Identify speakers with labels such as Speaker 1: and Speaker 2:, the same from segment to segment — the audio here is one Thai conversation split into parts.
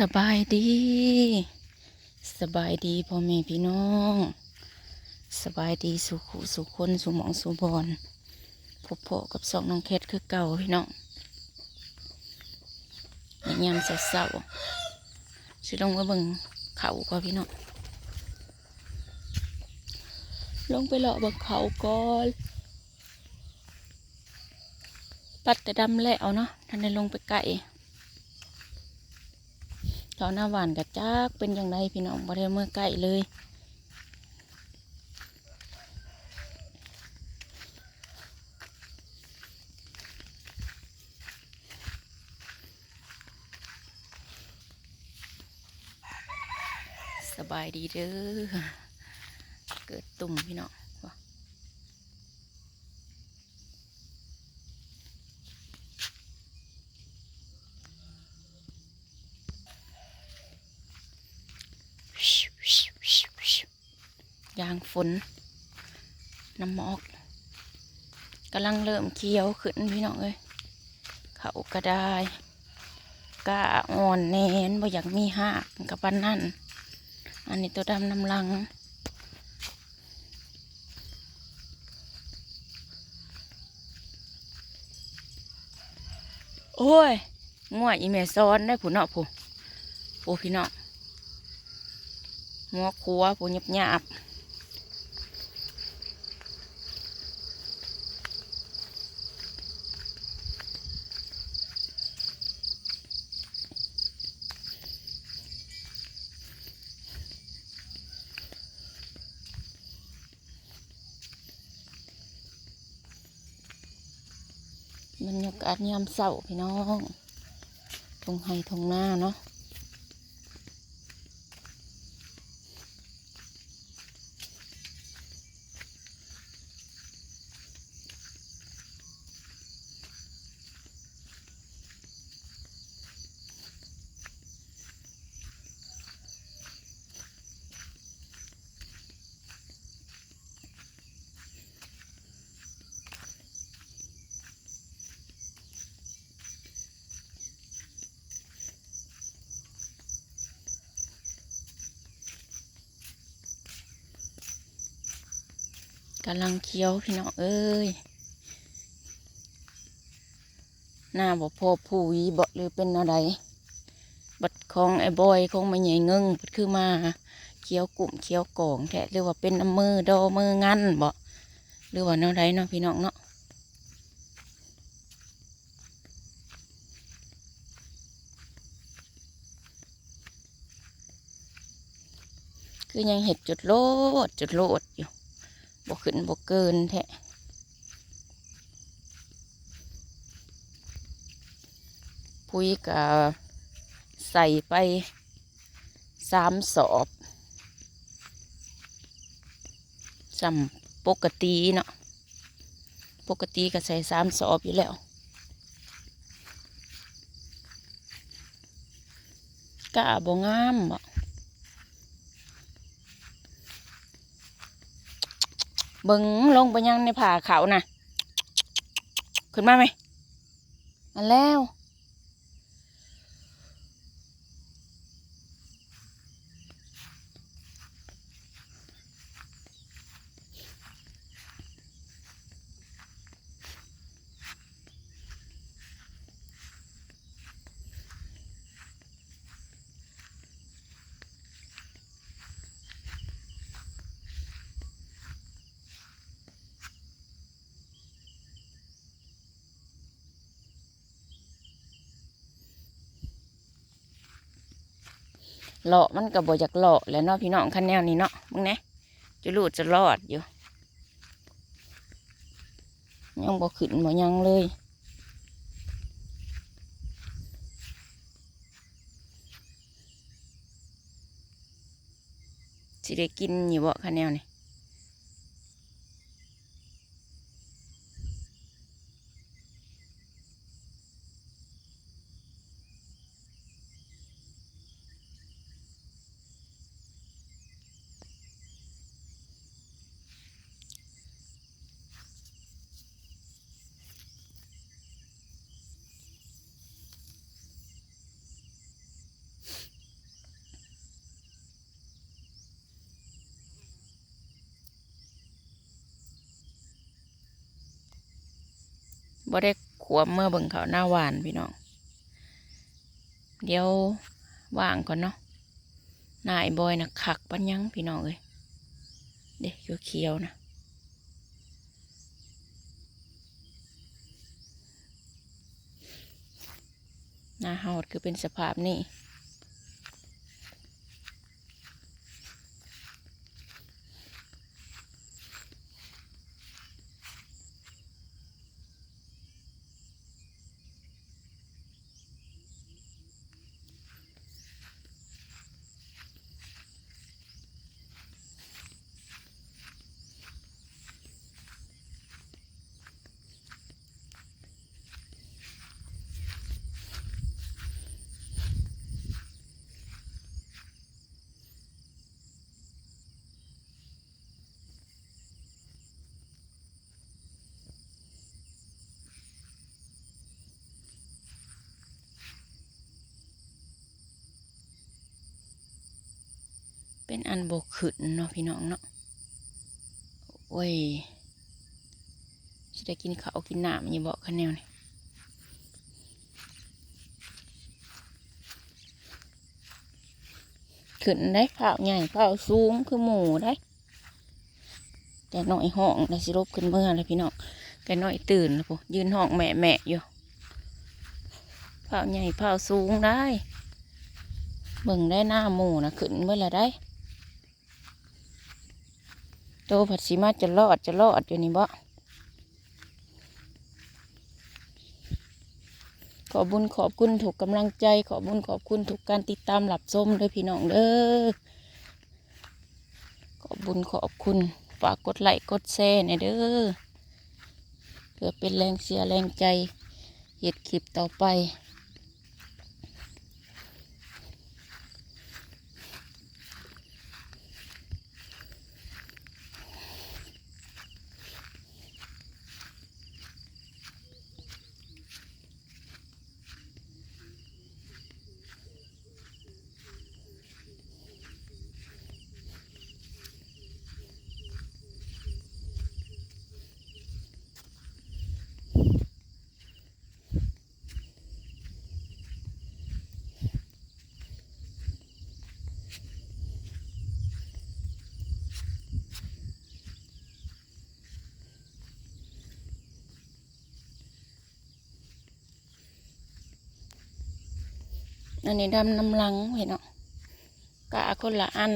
Speaker 1: สบายดี สบายดีพ่อแม่พี่น้อง สบายดีสุขสุขคนสุหมองสุบอนพบพอกับสองน้องแคทคือเก่าพี่น้องในยามเศร้าๆสิลงมาเบิ่งเขาก่อนพี่น้อง ลงไปเลาะบิ่งเขาก่อนปัดแต่ดำแล้วเนาะท่านได้ลงไปไก่ ตอนหน้าหวานกับจักเป็นอย่างไรพี่น้องบ่ได้เมื่อใกล้เลยสบายดีเด้อ เกิดตุ่มพี่น้องว่ะยางฝนน้ำหมอกกำลังเริ่มเคี้ยวขึ้นพี่น้องเอ้ยเขาก็ได้กะอ่อนแนนบ่อยากมีหักกับปันนั่น อันนี้ตัวดำน้ำลัง โอ้ยง่วยอีเมซ้อนได้ผู้เนาะผู้ผู้พี่เนาะหัวคัวผู้หยับหยาบ บรรยากาศยามเศร้าพี่น้องทงไฮทงหน้าเนาะ กำลังเคี้ยวพี่น้องเอ้ยหน้าบ่พอผู้หวีบ่หรือเป็นอะไรบัดของไอ้บอยคงไม่ใหญ่เงิงบัดคือมาเคี้ยวกลุ่มเคี้ยวกองแท้หรือว่าเป็นน้ำมือดอมืองันบ่หรือว่าแนวใดเนาะพี่น้องเนาะคือยังเห็ดจุดโลดจุดโลดอยู่ บกขึ้นบกเกินแท้พุยกะใส่ไปสามสอบจำปกติเนาะปกติก็ใส่สามสอบอยู่แล้วกะบ่งามบ่ เบิงลงไปยังในผ่าเขาน่ะ ขึ้นมาไหมมาแล้ว เลาะมันก็บ่อยากเลาะแล้วเนาะพี่น้องคันแนวนี้เนาะมึงนะจะรูดจะรอดอยู่ยังบ่ขึ้นบ่ยังเลยสิได้กินอยู่บ่คันแนวนี้ บ่ได้ขวมเมื่อเบิ่งเขาหน้าหวานพี่น้อง เดี๋ยวว่างก่อนเนาะนายบอยนะขักปัญญังพี่น้องเอ้ยเด็กเขียวๆนะหน้าหอดคือเป็นสภาพนี่ เป็นอันบกขึ้นเนาะพี่น้องเนาะโอ้ยจะได้กินข้าวกินน้ำอยังบอกคะแนวนี่ขึ้นได้เผาใหญ่เผาสูงคือหมูได้ แต่หน้อยห้องได้สิรบขึ้นเมื่อเลยพี่น้องแกน้อยตื่นแล้วปุ๊ยืนห้องแม่แม่อยู่เผาใหญ่เผาสูงได้เบิ่งได้หน้าหมูนะขึ้นเมื่อไรได้ โตผัดสีมาจะรอดจะรอดอยู่นี่บ่ขอบุญขอบคุณถูกกำลังใจ ขอบุญขอบคุณถูกการติดตามหลับส้มเลยพี่น้องเด้อขอบบุญขอบคุณฝากกดไลค์กดแชร์ในอยเด้อเพื่อเป็นแรงเสียแรงใจเหตุคลิปต่อไป อันนี้ดำน้ำลังเห็นเนาะกะคนละอัน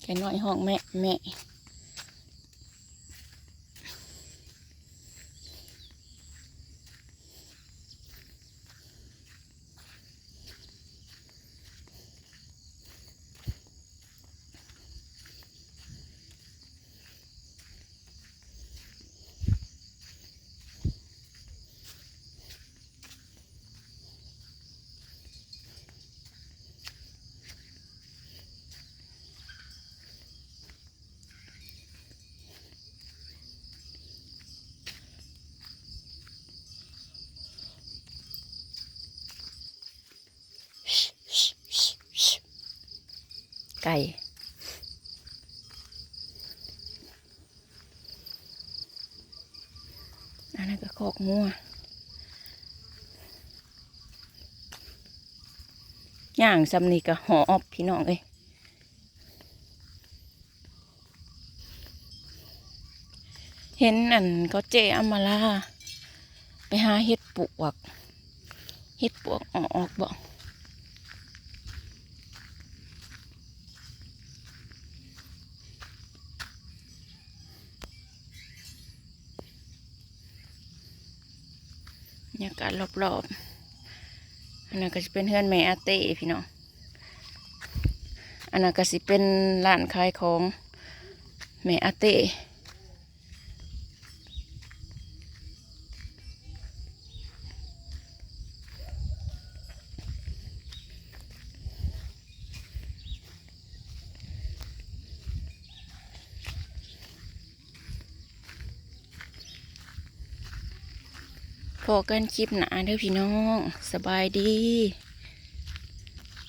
Speaker 1: แค่น้อยห้องแม่แม่ ไก่อันนั้นก็คอกงัวย่างซำนี่ก็หออบพี่น้องเอ้ยเห็นอันเขาเจอามาลาไปหาเห็ดปวก เห็ดปวกออกบอก บรรยากาศรอบๆ อันนั้นก็จะเป็นเฮือนแม่อาเต้พี่น้อง อันนั้นก็สิเป็นร้านขายของแม่อาเต้ พอกันคลิปหนาเด้อพี่น้อง สบายดี